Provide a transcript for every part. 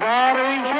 God ain't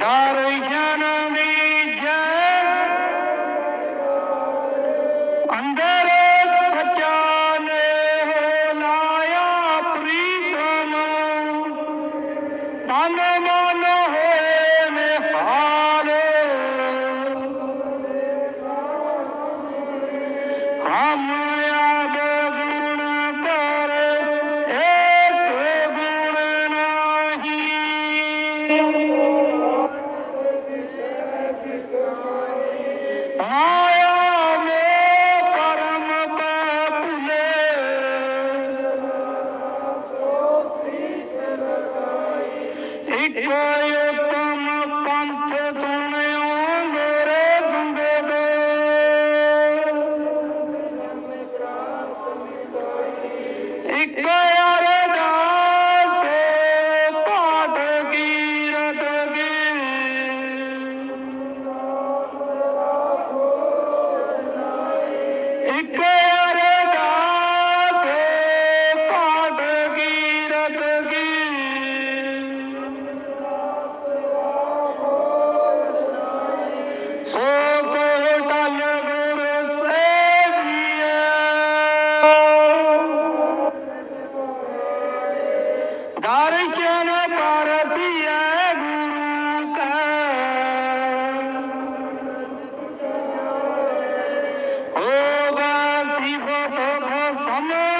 Dar ঘর সামনে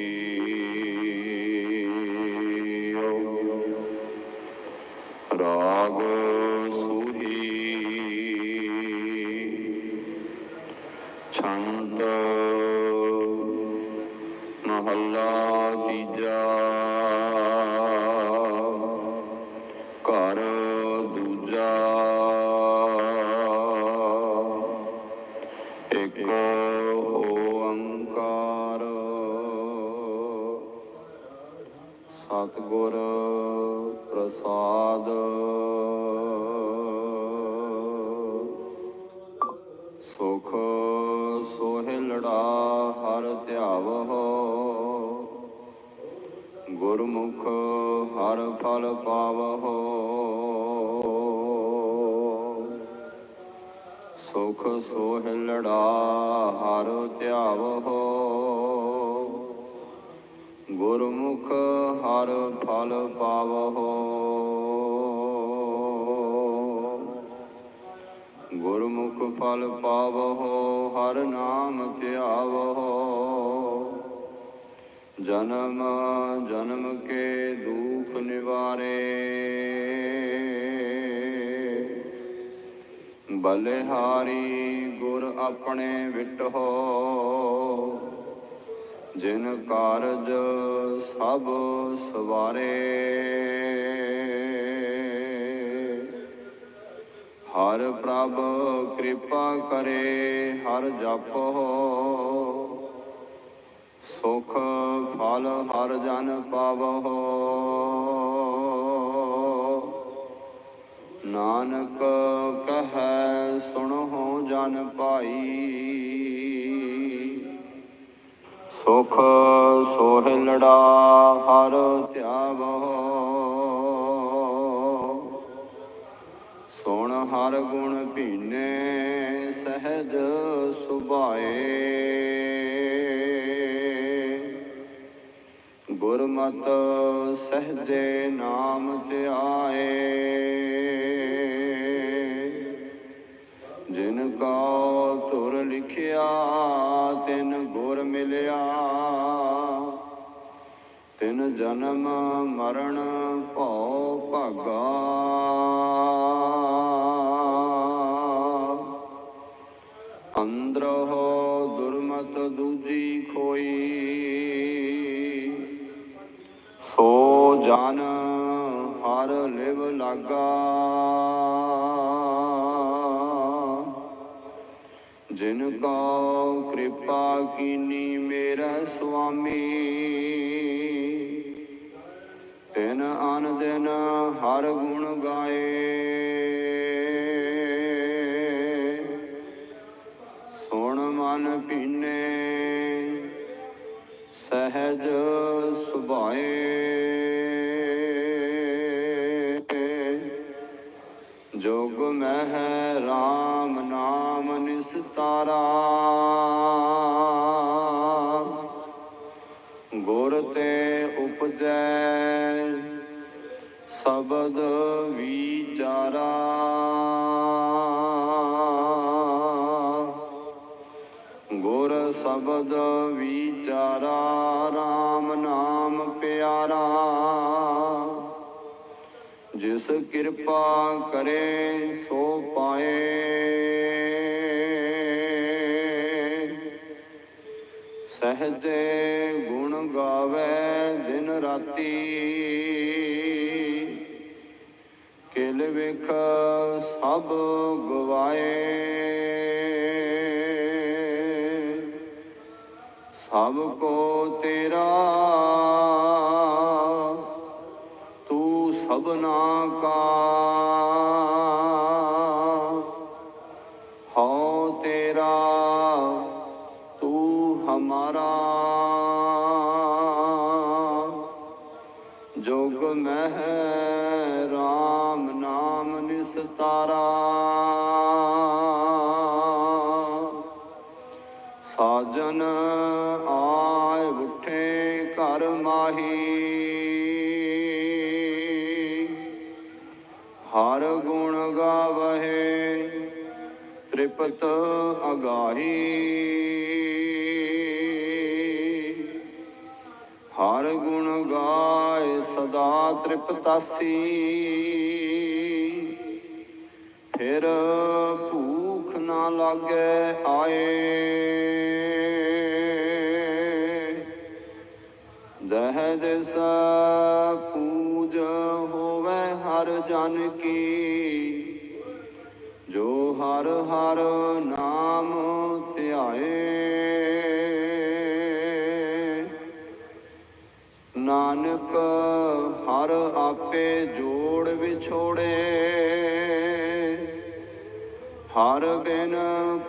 ਗੁਰਮੁਖ ਹਰ ਫਲ ਪਾਵਹੁ। ਸੁਖ ਸੋਹਿਲੜਾ ਹਰ ਧਿਆਵਹੁ। ਗੁਰਮੁਖ ਹਰ ਫਲ ਪਾਵਹੁ। ਗੁਰਮੁਖ ਫਲ ਪਾਵਹੁ, ਹਰ ਨਾਮ ਧਿਆਵਹੁ। ਜਨਮ ਜਨਮ ਕੇ ਦੁੱਖ ਨਿਵਾਰੇ। ਬਲਿਹਾਰੀ ਗੁਰ ਆਪਣੇ ਵਿਟਹੋ ਜਿਨ ਕਾਰਜ ਸਭ ਸਵਾਰੇ। ਹਰ ਪ੍ਰਭ ਕਿਰਪਾ ਕਰੇ, ਹਰ ਜਪ। ਹੋ ਸੁਖ ਫਲ ਹਰ ਜਨ ਪਾਵੋ ਨਾਨਕ ਕਹੈ ਸੁਣੋ ਜਨ ਭਾਈ। ਸੁਖ ਸੋਹਿਲੜਾ ਹਰ ਧਿਆਵੋ ਸੁਣ ਹਰ ਗੁਣ ਭੀਨੇ, ਸਹਿਜ ਸੁਭਾਏ। ਗੁਰਮਤ ਸਹਜੇ ਨਾਮ ਧਿਆਏ। ਜਿਨ ਕਾ ਧੁਰ ਲਿਖਿਆ, ਤਿਨ ਗੁਰ ਮਿਲਿਆ। ਤਿਨ ਜਨਮ ਮਰਨ ਭਉ ਭਾਗਾ। ਜਨ ਹਰ ਲਿਵ ਲਾਗਾ। ਜਿਨ ਕੋ ਕਿਰਪਾ ਕੀਨੀ ਮੇਰਾ ਸੁਆਮੀ, ਤਿਨ ਅਨ ਦਿਨ ਹਰ ਗੁਣ ਗਾਏ। ਸੁਣ ਮਨ ਪੀਨੇ, ਸਹਿਜ ਸੁਭਾਏ। ਤਾਰਾ ਗੁਰ ਤੇ ਉਪਜੈ, ਸ਼ਬਦ ਵਿਚਾਰਾ। ਗੁਰ ਸ਼ਬਦ ਵਿਚਾਰਾ RAM ਨਾਮ ਪਿਆਰਾ। ਜਿਸ ਕਿਰਪਾ ਕਰੇ, ਸੋ ਪਾਏ। ਸਹਜੇ ਗੁਣ ਗਾਵੇ ਦਿਨ ਰਾਤੀ। ਕਿਲ ਵਿਖ ਸਭ ਗਵਾਏ। ਸਭ ਕੋ ਤੇਰਾ ਹਰ ਗੁਣ ਗਾਵਹਿ, ਤ੍ਰਿਪਤ ਅਗਾਹੀ। ਹਰ ਗੁਣ ਗਾਏ ਸਦਾ ਤ੍ਰਿਪਤਾਸੀ। ਫਿਰ ਭੂਖ ਨਾ ਲਾਗੇ ਆਏ। ਦਹ ਦਿਸ ਪੂਜ ਜਨ ਕੀ ਜੋ ਹਰ ਹਰ ਨਾਮ ਧਿਆਏ। ਨਾਨਕ ਹਰ ਆਪੇ ਜੋੜ ਵਿਛੋੜੇ। ਹਰ ਬਿਨ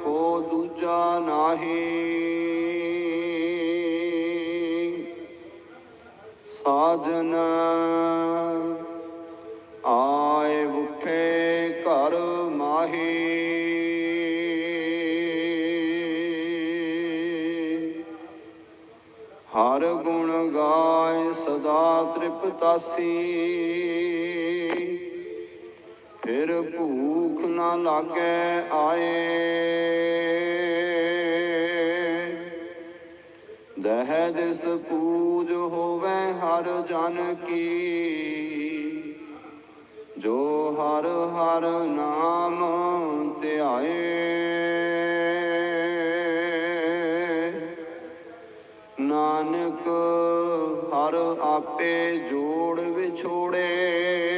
ਕੋ ਦੂਜਾ ਨਾਹੀ। ਸਾਜਨ ਸਦਾ ਤ੍ਰਿਪਤਾਸੀ ਫਿਰ ਭੂਖ ਨਾ ਲਾਗੇ ਆਏ। ਦਹ ਦਿਸ ਪੂਜ ਹੋਵੇ ਹਰ ਜਨ ਕੀ। ਜੋ ਹਰ ਹਰ ਨਾਮ ਧਿਆਏ। ਨਾਨਕ ਹਰ ਆਪੇ ਜੋੜ ਵਿਛੋੜੇ।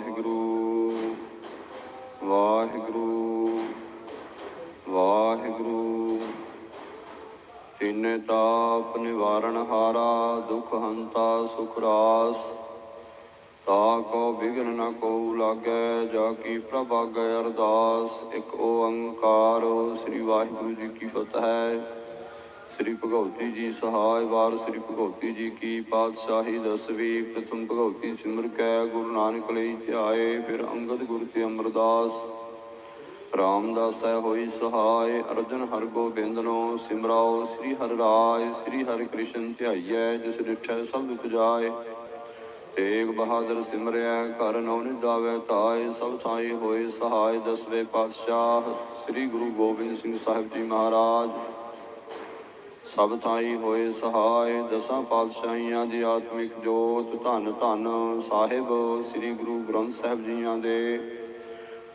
ਵਾਹਿਗੁਰੂ ਵਾਹਿਗੁਰੂ ਵਾਹਿਗੁਰੂ। ਤਿਨ ਤਾਪ ਨਿਵਾਰਣ ਹਾਰਾ, ਦੁਖ ਹੰਤਾ ਸੁਖ ਰਾਸ। ਤਾ ਕੋ ਵਿਗਨ ਨ ਕੋ ਲਾਗੈ, ਜਾ ਕੀ ਪ੍ਰਭਾਗੈ ਅਰਦਾਸ। ਇੱਕ ਓੰਕਾਰ, ਸ੍ਰੀ ਵਾਹਿਗੁਰੂ ਜੀ ਕੀ ਫਤਿਹ। ਸ੍ਰੀ ਭਗਉਤੀ ਜੀ ਸਹਾਇ ਵਾਰ ਸ੍ਰੀ ਭਗਉਤੀ ਜੀ ਕੀ ਪਾਤਸ਼ਾਹੀ ਦਸਵੀਂ ਪ੍ਰਥਮ ਭਗਉਤੀ ਸਿਮਰ ਕੈ, ਗੁਰੂ ਨਾਨਕ ਲਈ ਧਿਆਏ, ਫਿਰ ਅੰਗਦ ਗੁਰ ਤੇ ਅਮਰਦਾਸ। ਰਾਮਦਾਸ ਹੈ ਹੋਈ ਸਹਾਇ, ਅਰਜਨ ਹਰ ਗੋਬਿੰਦਨੋ ਸਿਮਰਾਓ, ਸ੍ਰੀ ਹਰਿ ਰਾਇ ਸ੍ਰੀ ਹਰਿ ਕ੍ਰਿਸ਼ਨ ਧਿਆਈਐ, ਜਿਸ ਡਿਠੈ ਸਭ ਦੁਖ ਜਾਏ। ਤੇਗ ਬਹਾਦਰ ਸਿਮਰਿਆ ਘਰ ਨਉ ਨਿਦਾਵੇ ਤਾਏ, ਸਭ ਥਾਈ ਹੋਏ ਸਹਾਇ, ਦਸਵੇਂ ਪਾਤਸ਼ਾਹ, ਸ੍ਰੀ ਗੁਰੂ ਗੋਬਿੰਦ ਸਿੰਘ ਸਾਹਿਬ ਜੀ ਮਹਾਰਾਜ। ਸਭ ਥਾਈ ਹੋਏ ਸਹਾਇ, ਦਸਾਂ ਪਾਤਸ਼ਾਹੀਆਂ ਦੀ ਆਤਮਿਕ ਜੋਤ, ਧੰਨ ਧੰਨ ਸਾਹਿਬ ਸ੍ਰੀ ਗੁਰੂ ਗ੍ਰੰਥ ਸਾਹਿਬ ਜੀਆਂ ਦੇ।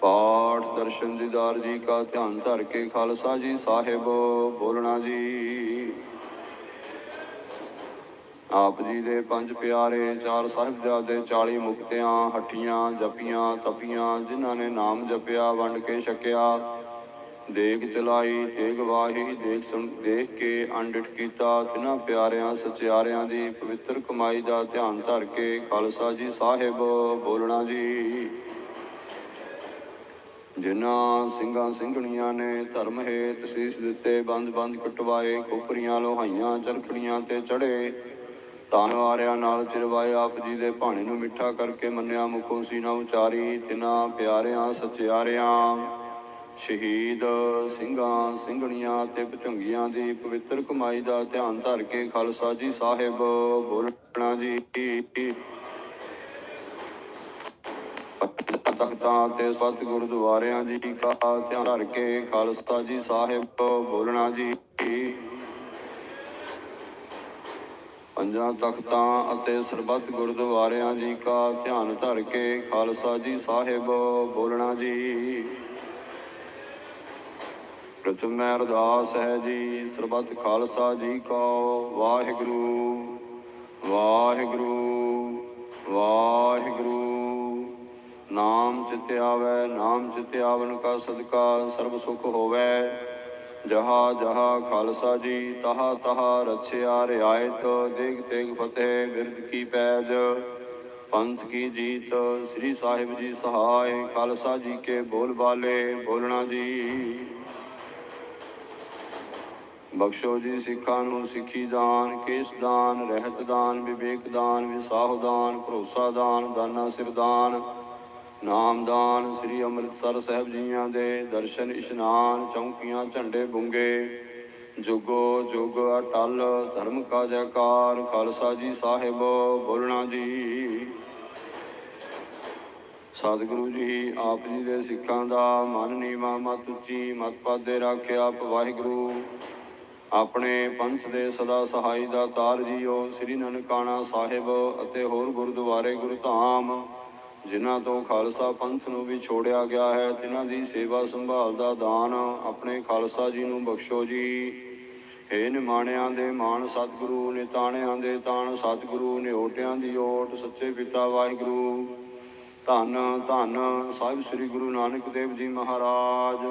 ਪਾਠ ਦਰਸ਼ਨ ਦੀਦਾਰ ਜੀ ਕਾ ਧਿਆਨ ਧਰ ਕੇ ਖਾਲਸਾ ਜੀ ਸਾਹਿਬ ਬੋਲਣਾ ਜੀ। ਆਪ ਜੀ ਦੇ ਪੰਜ ਪਿਆਰੇ, ਚਾਰ ਸਾਹਿਬਜ਼ਾਦੇ 40 ਮੁਕਤਿਆਂ ਹੱਟੀਆਂ ਜਪੀਆਂ, ਤਪੀਆਂ, ਜਿਨ੍ਹਾਂ ਨੇ ਨਾਮ ਜਪਿਆ, ਵੰਡ ਕੇ ਛਕਿਆ ਦੇਖ ਚਲਾਈ ਤੇਗ ਵਾਹੀ, ਦੇਖ ਸੁਣ, ਦੇਖ ਕੇ ਅੰਡਿਟ ਕੀਤਾ। ਤਿਨਾਂ ਪਿਆਰਿਆਂ, ਸਚਿਆਰਿਆਂ ਦੀ ਪਵਿੱਤਰ ਕਮਾਈ ਦਾ ਧਿਆਨ ਧਰ ਕੇ ਖਾਲਸਾ ਜੀ ਸਾਹਿਬ ਬੋਲਣਾ ਜੀ। ਜਿਨ੍ਹਾਂ ਸਿੰਘਾਂ ਸਿੰਘਣੀਆਂ ਨੇ ਧਰਮ ਹੇਤ ਸੀਸ ਦਿੱਤੇ, ਬੰਦ ਬੰਦ ਕਟਵਾਏ, ਖੋਪਰੀਆਂ, ਲੋਹਾਈਆਂ, ਚਰਖੜੀਆਂ ਤੇ ਚੜੇ ਧੰਨਵਾਰਿਆਂ ਨਾਲ ਚਿਰਵਾਏ ਆਪ ਜੀ ਦੇ ਭਾਣੇ ਨੂੰ ਮਿੱਠਾ ਕਰਕੇ ਮੰਨਿਆ, ਮੁਖੋਂ ਸੀਨਾ ਉਚਾਰੀ। ਤਿਨਾਂ ਪਿਆਰਿਆਂ, ਸਚਿਆਰਿਆਂ ਸ਼ਹੀਦ ਸਿੰਘਾਂ, ਸਿੰਘਣੀਆਂ ਤੇ ਭਚੰਗੀਆਂ ਦੀ ਪਵਿੱਤਰ ਕਮਾਈ ਦਾ ਧਿਆਨ ਧਰ ਕੇ ਖਾਲਸਾ ਜੀ ਸਾਹਿਬ ਬੋਲਣਾ ਜੀ। ਤਖਤਾਂ ਤੇ ਸਤ ਗੁਰਦੁਆਰਿਆਂ ਜੀ ਕਾ ਧਿਆਨ ਧਰ ਕੇ ਖਾਲਸਾ ਜੀ ਸਾਹਿਬ ਬੋਲਣਾ ਜੀ। ਪੰਜਾਂ ਤਖਤਾਂ ਅਤੇ ਸਰਬੱਤ ਗੁਰਦੁਆਰਿਆਂ ਜੀ ਕਾ ਧਿਆਨ ਧਰ ਕੇ ਖਾਲਸਾ ਜੀ ਸਾਹਿਬ ਬੋਲਣਾ ਜੀ। ਪ੍ਰਥਮ ਅਰਦਾਸ ਹੈ ਜੀ, ਸਰਬੱਤ ਖਾਲਸਾ ਜੀ ਕਾ ਵਾਹਿਗੁਰੂ। ਵਾਹਿਗੁਰੂ ਵਾਹਿਗੁਰੂ। ਨਾਮ ਚਿਤ ਆਵੈ, ਨਾਮ ਚਿਤ ਆਵਨ ਕਾ ਸਦਕਾ, ਸਰਬ ਸੁਖ ਹੋਵੈ। ਜਹਾ ਜਹਾ ਖਾਲਸਾ ਜੀ, ਤਹਾ ਤਹਾ ਰਛਿਆ ਰਿਆਇਤ, ਦੇਗ ਤੇਗ ਫਤਿਹ ਬਿਰਦ ਕੀ ਪੈਜ। ਪੰਥ ਕੀ ਜੀਤ, ਸ੍ਰੀ ਸਾਹਿਬ ਜੀ ਸਹਾਇ, ਖਾਲਸਾ ਜੀ ਕੇ ਬੋਲ ਬਾਲੇ, ਬੋਲਣਾ ਜੀ। ਬਖਸ਼ੋ ਜੀ ਸਿੱਖਾਂ ਨੂੰ ਸਿੱਖੀ ਦਾਨ, ਕੇਸ ਦਾਨ, ਰਹਿਤ ਦਾਨ, ਵਿਵੇਕ ਦਾਨ, ਵਿਸਾਹ ਦਾਨ, ਭਰੋਸਾ ਦਾਨ, ਦਾਨਾ ਸਿਰ ਦਾਨ ਨਾਮਦਾਨ ਸ੍ਰੀ ਅੰਮ੍ਰਿਤਸਰ ਸਾਹਿਬ ਜੀਆਂ ਦੇ ਦਰਸ਼ਨ, ਇਸ਼ਨਾਨ, ਚੌਂਕੀਆਂ, ਝੰਡੇ ਬੁੰਗੇ, ਜੁਗੋ ਜੁਗ ਅਟਲ, ਧਰਮ ਕਾ ਜੈਕਾਰ, ਖਾਲਸਾ ਜੀ ਸਾਹਿਬ, ਬੋਲਣਾ ਜੀ। ਸਤਿਗੁਰੂ ਜੀ, ਆਪ ਜੀ ਦੇ ਸਿੱਖਾਂ ਦਾ ਮਨ ਨੀਵਾ, ਮਤ ਉੱਚੀ, ਮਤ ਪਾਦੇ ਰੱਖਿਆ ਆਪ ਵਾਹਿਗੁਰੂ। ਆਪਣੇ ਪੰਥ ਦੇ ਸਦਾ ਸਹਾਈ ਦਾ ਤਾਰ ਜੀਓ, ਸ੍ਰੀ ਨਨਕਾਣਾ ਸਾਹਿਬ ਅਤੇ ਹੋਰ ਗੁਰਦੁਆਰੇ ਗੁਰਧਾਮ, ਜਿਨ੍ਹਾਂ ਤੋਂ ਖਾਲਸਾ ਪੰਥ ਨੂੰ ਵੀ ਛੋੜਿਆ ਗਿਆ ਹੈ ਤਿਨਾਂ ਦੀ ਸੇਵਾ ਸੰਭਾਲ ਦਾ ਦਾਨ ਆਪਣੇ ਖਾਲਸਾ ਜੀ ਨੂੰ ਬਖਸ਼ੋ ਜੀ। ਹੇ ਨਿਮਾਣਿਆਂ ਦੇ ਮਾਣ ਸਤਿਗੁਰੂ, ਨਿਤਾਣਿਆਂ ਦੇ ਤਾਣ ਸਤਿਗੁਰੂ, ਨਿਓਟਿਆਂ ਦੀ ਓਟ, ਸੱਚੇ ਪਿਤਾ ਵਾਹਿਗੁਰੂ। ਧੰਨ ਧੰਨ ਸਾਹਿਬ ਸ੍ਰੀ ਗੁਰੂ ਨਾਨਕ ਦੇਵ ਜੀ ਮਹਾਰਾਜ।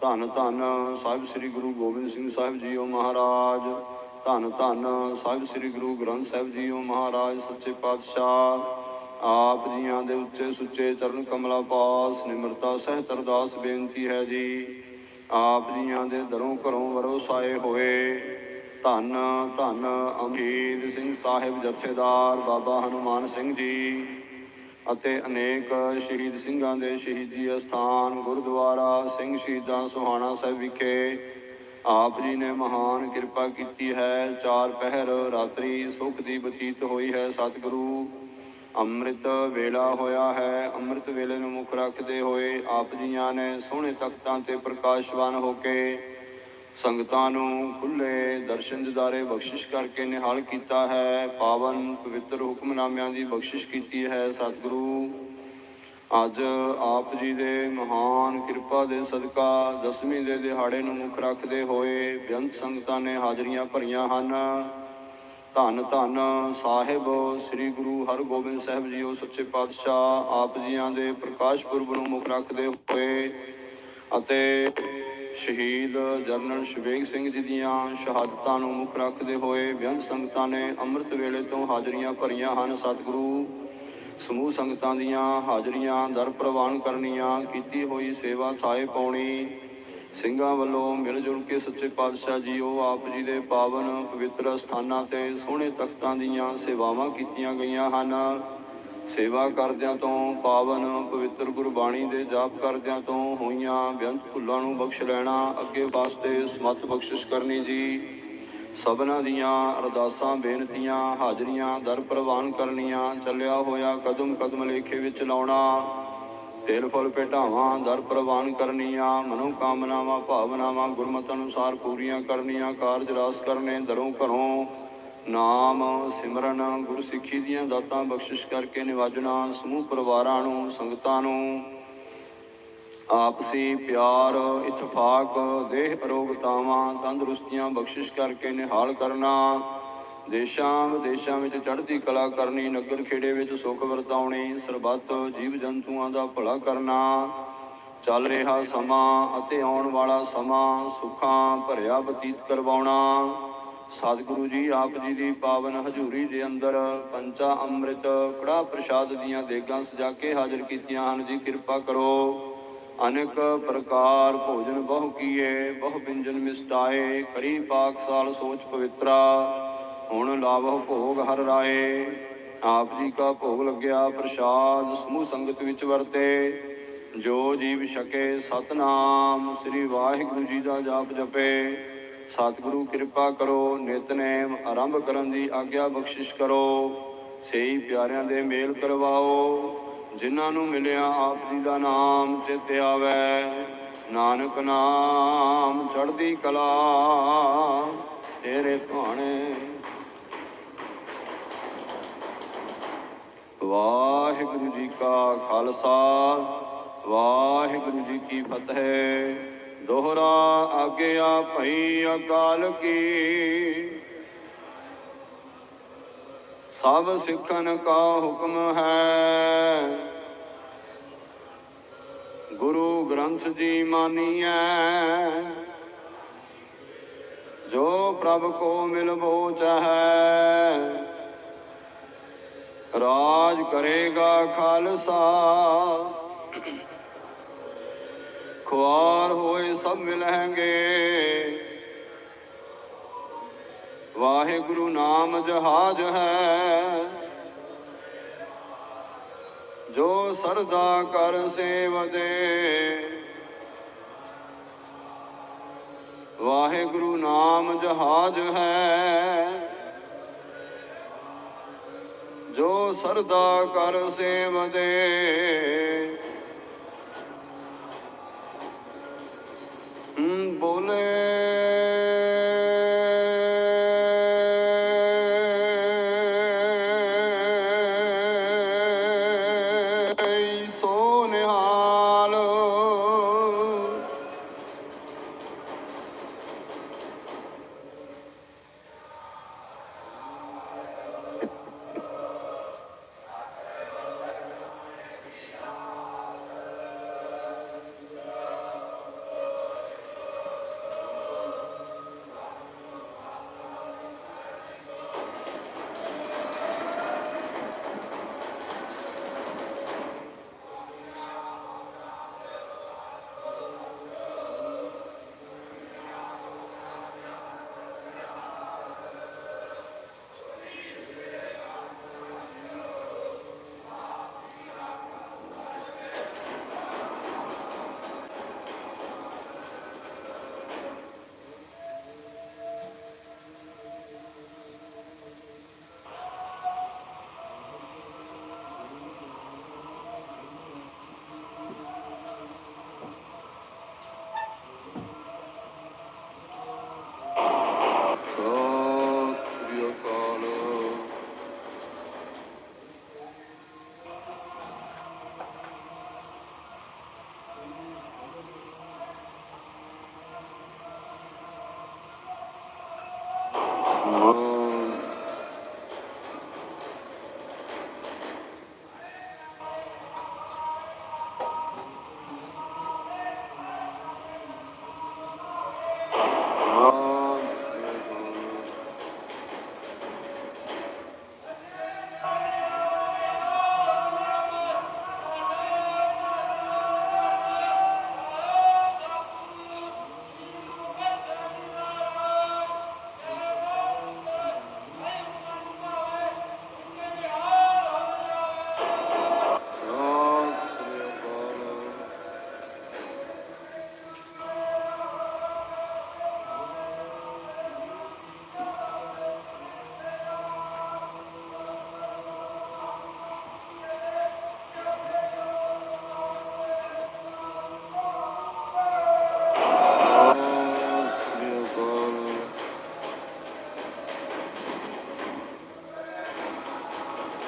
ਧੰਨ ਧੰਨ ਸਾਹਿਬ ਸ੍ਰੀ ਗੁਰੂ ਗੋਬਿੰਦ ਸਿੰਘ ਸਾਹਿਬ ਜੀਓ ਮਹਾਰਾਜ। ਧੰਨ ਧੰਨ ਸਾਹਿਬ ਸ੍ਰੀ ਗੁਰੂ ਗ੍ਰੰਥ ਸਾਹਿਬ ਜੀਓ ਮਹਾਰਾਜ, ਸੱਚੇ ਪਾਤਸ਼ਾਹ। ਆਪ ਜੀਆਂ ਦੇ ਉੱਚੇ ਸੁੱਚੇ ਚਰਨ ਕਮਲਾ ਪਾਸ, ਨਿਮਰਤਾ ਸਹਿਤ ਅਰਦਾਸ ਬੇਨਤੀ ਹੈ ਜੀ। ਆਪ ਜੀਆਂ ਦੇ ਦਰੋਂ ਘਰੋਂ ਵਰੋਸਾਏ ਹੋਏ। ਧੰਨ ਧੰਨ ਅਮੀਰ ਸਿੰਘ ਸਾਹਿਬ ਜਥੇਦਾਰ ਬਾਬਾ ਹਨੂਮਾਨ ਸਿੰਘ ਜੀ। ਅਤੇ ਅਨੇਕ ਸ਼ਹੀਦ ਸਿੰਘਾਂ ਦੇ ਸ਼ਹੀਦੀ ਅਸਥਾਨ ਗੁਰਦੁਆਰਾ ਸਿੰਘ ਸ਼ਹੀਦਾਂ ਸੁਹਾਣਾ ਸਾਹਿਬ ਵਿਖੇ ਆਪ ਜੀ ਨੇ ਮਹਾਨ ਕਿਰਪਾ ਕੀਤੀ ਹੈ। ਚਾਰ ਪਹਿਰ ਰਾਤਰੀ ਸੁਖ ਦੀ ਬਤੀਤ ਹੋਈ ਹੈ। ਸਤਿਗੁਰੂ, ਅੰਮ੍ਰਿਤ ਵੇਲਾ ਹੋਇਆ ਹੈ। ਅੰਮ੍ਰਿਤ ਵੇਲੇ ਨੂੰ ਮੁੱਖ ਰੱਖਦੇ ਹੋਏ ਆਪ ਜੀਆਂ ਨੇ ਸੋਹਣੇ ਤਖਤਾਂ ਤੇ ਪ੍ਰਕਾਸ਼ਵਾਨ ਹੋ ਕੇ ਸੰਗਤਾਂ ਨੂੰ ਖੁੱਲੇ ਦਰਸ਼ਨ ਦਿਦਾਰੇ ਬਖਸ਼ਿਸ਼ ਕਰਕੇ ਨਿਹਾਲ ਕੀਤਾ ਹੈ। ਪਾਵਨ ਪਵਿੱਤਰ ਹੁਕਮਨਾਮਿਆਂ ਦੀ ਬਖਸ਼ਿਸ਼ ਕੀਤੀ ਹੈ ਸਤਿਗੁਰੂ। ਅੱਜ ਆਪ ਜੀ ਦੇ ਮਹਾਨ ਕਿਰਪਾ ਦੇ ਸਦਕਾ ਦਸਵੀਂ ਦੇ ਦਿਹਾੜੇ ਨੂੰ ਮੁੱਖ ਰੱਖਦੇ ਹੋਏ ਬੇਅੰਤ ਸੰਗਤਾਂ ਨੇ ਹਾਜ਼ਰੀਆਂ ਭਰੀਆਂ ਹਨ। ਧੰਨ ਧੰਨ ਸਾਹਿਬ, ਸ੍ਰੀ ਗੁਰੂ ਹਰਗੋਬਿੰਦ ਸਾਹਿਬ ਜੀ ਉਹ ਸੱਚੇ ਪਾਤਸ਼ਾਹ, ਆਪ ਜੀਆਂ ਦੇ ਪ੍ਰਕਾਸ਼ ਪੁਰਬ ਨੂੰ ਮੁੱਖ ਰੱਖਦੇ ਹੋਏ ਅਤੇ ਸ਼ਹੀਦ ਜਰਨਲ ਸ਼ਵੇਗ ਸਿੰਘ ਜੀ ਦੀਆਂ ਸ਼ਹਾਦਤਾਂ ਨੂੰ ਮੁੱਖ ਰੱਖਦੇ ਹੋਏ ਬੇਅੰਤ ਸੰਗਤਾਂ ਨੇ ਅੰਮ੍ਰਿਤ ਵੇਲੇ ਤੋਂ ਹਾਜ਼ਰੀਆਂ ਭਰੀਆਂ ਹਨ। ਸਤਿਗੁਰੂ ਸਮੂਹ ਸੰਗਤਾਂ ਦੀਆਂ ਹਾਜ਼ਰੀਆਂ ਦਰ ਪ੍ਰਵਾਨ ਕਰਨੀਆਂ, ਕੀਤੀ ਹੋਈ ਸੇਵਾ ਥਾਏ ਪਾਉਣੀ, ਸਿੰਘਾਂ ਵੱਲੋਂ ਮਿਲ ਜੁਲ ਕੇ ਸੱਚੇ ਪਾਤਸ਼ਾਹ ਜੀ ਉਹ ਆਪ ਜੀ ਦੇ ਪਾਵਨ ਪਵਿੱਤਰ ਸਥਾਨਾਂ ਤੇ ਸੋਹਣੇ ਤਖਤਾਂ ਦੀਆਂ ਸੇਵਾਵਾਂ ਕੀਤੀਆਂ ਗਈਆਂ ਹਨ। ਸੇਵਾ ਕਰਦਿਆਂ ਤੋਂ ਪਾਵਨ ਪਵਿੱਤਰ ਗੁਰਬਾਣੀ ਦੇ ਜਾਪ ਕਰਦਿਆਂ ਤੋਂ ਹੋਈਆਂ ਬੇਅੰਤ ਭੁੱਲਾਂ ਨੂੰ ਬਖਸ਼ ਲੈਣਾ, ਅੱਗੇ ਵਾਸਤੇ ਸਮਤ ਬਖਸ਼ਿਸ਼ ਕਰਨੀ ਜੀ। ਸਭਨਾਂ ਦੀਆਂ ਅਰਦਾਸਾਂ, ਬੇਨਤੀਆਂ, ਹਾਜ਼ਰੀਆਂ ਦਰ ਪ੍ਰਵਾਨ ਕਰਨੀਆਂ, ਚੱਲਿਆ ਹੋਇਆ ਕਦਮ ਕਦਮ ਲੇਖੇ ਵਿੱਚ ਲਾਉਣਾ, ਤੇਲ ਫਲ ਭੇਟਾਵਾਂ ਦਰ ਪ੍ਰਵਾਨ ਕਰਨੀਆਂ ਮਨੋ ਕਾਮਨਾਵਾਂ ਭਾਵਨਾਵਾਂ ਗੁਰਮਤਿ ਅਨੁਸਾਰ ਪੂਰੀਆਂ ਕਰਨੀਆਂ, ਕਾਰਜ ਰਾਸ ਕਰਨੇ, ਦਰੋਂ ਘਰੋਂ ਨਾਮ ਸਿਮਰਨ ਗੁਰ ਸਿੱਖੀ ਦੀਆਂ ਦਾਤਾਂ ਬਖਸ਼ਿਸ਼ ਕਰਕੇ ਨਿਵਾਜਣਾ, ਸਮੂਹ ਪਰਿਵਾਰਾਂ ਨੂੰ, ਸੰਗਤਾਂ ਨੂੰ। ਆਪਸੀ ਪਿਆਰ, ਇਤਫਾਕ, ਦੇਹ ਅਰੋਗਤਾਵਾਂ, ਤੰਦਰੁਸਤੀਆਂ ਬਖਸ਼ਿਸ਼ ਕਰਕੇ ਨਿਹਾਲ ਕਰਨਾ। ਦੇਸ਼ਾਂ ਵਿਦੇਸ਼ਾਂ ਵਿੱਚ ਚੜ੍ਹਦੀ ਕਲਾ ਕਰਨੀ, ਨਗਰ ਖੇੜੇ ਵਿੱਚ ਸੁਖ ਵਰਤਾਉਣੀ, ਸਰਬੱਤ ਜੀਵ ਜੰਤੂਆਂ ਦਾ ਭਲਾ ਕਰਨਾ। ਚੱਲ ਰਿਹਾ ਸਮਾਂ ਅਤੇ ਆਉਣ ਵਾਲਾ ਸਮਾਂ ਸੁੱਖਾਂ ਭਰਿਆ ਬਤੀਤ ਕਰਵਾਉਣਾ। ਸਤਿਗੁਰੂ ਜੀ, ਆਪ ਜੀ ਦੀ ਪਾਵਨ ਹਜ਼ੂਰੀ ਦੇ ਅੰਦਰ ਪੰਚਾ ਅੰਮ੍ਰਿਤ ਕੜਾ ਪ੍ਰਸ਼ਾਦ ਦੀਆਂ ਦੇਗਾਂ ਸਜਾ ਕੇ ਹਾਜ਼ਰ ਕੀਤੀਆਂ ਹਨ ਜੀ। ਕਿਰਪਾ ਕਰੋ, ਅਨੇਕ ਪ੍ਰਕਾਰ ਭੋਜਨ ਬਹੁ ਕੀਏ, ਬਹੁ ਬਿੰਜਨ ਮਿਸਟਾਏ, ਕਰੀ ਪਾਕ ਸਾਲ ਸੋਚ ਪਵਿੱਤਰਾ, ਹੁਣ ਲਾਵਹੁ ਭੋਗ ਹਰ ਰਾਏ। ਆਪ ਜੀ ਕਾ ਭੋਗ ਲੱਗਿਆ ਪ੍ਰਸ਼ਾਦ, ਸਮੂਹ ਸੰਗਤ ਵਿੱਚ ਵਰਤੇ, ਜੋ ਜੀਵ ਛਕੇ ਸਤਨਾਮ। ਸ੍ਰੀ ਵਾਹਿਗੁਰੂ ਜੀ ਦਾ ਜਾਪ ਜਪੇ। ਸਤਿਗੁਰੂ ਕਿਰਪਾ ਕਰੋ, ਨਿਤਨੇਮ ਆਰੰਭ ਕਰਨ ਦੀ ਆਗਿਆ ਬਖਸ਼ਿਸ਼ ਕਰੋ। ਸਹੀ ਪਿਆਰਿਆਂ ਦੇ ਮੇਲ ਕਰਵਾਓ, ਜਿਨ੍ਹਾਂ ਨੂੰ ਮਿਲਿਆ ਆਪ ਜੀ ਦਾ ਨਾਮ ਚਿਤ ਆਵੇ। ਨਾਨਕ ਨਾਮ ਚੜ੍ਹਦੀ ਕਲਾ, ਤੇਰੇ ਭਾਣੇ। ਵਾਹਿਗੁਰੂ ਜੀ ਕਾ ਖਾਲਸਾ, ਵਾਹਿਗੁਰੂ ਜੀ ਕੀ ਫਤਿਹ। ਦੋਹਰਾ ਆਗਿਆ ਭਈ ਅਕਾਲ ਕੀ। ਸਭ ਸਿੱਖਨ ਕਾ ਹੁਕਮ ਹੈ। ਗੁਰੂ ਗ੍ਰੰਥ ਜੀ ਮਾਨੀਐ, ਜੋ ਪ੍ਰਭ ਕੋ ਮਿਲਬੋ ਚਾਹੈ ਰਾਜ ਕਰੇਗਾ ਖਾਲਸਾ। ਖੁਆਰ ਹੋਏ ਸਭ ਮਿਲਣਗੇ। ਵਾਹਿਗੁਰੂ ਨਾਮ ਜਹਾਜ ਹੈ। ਜੋ ਸਰਦਾ ਕਰ ਸੇਵਦੇ ਵਾਹਿਗੁਰੂ ਨਾਮ ਜਹਾਜ ਹੈ। ਜੋ ਸਰਦਾ ਕਰ ਸੇਵਦੇ ਹਮ, ਬੋਲੇ ਸੋ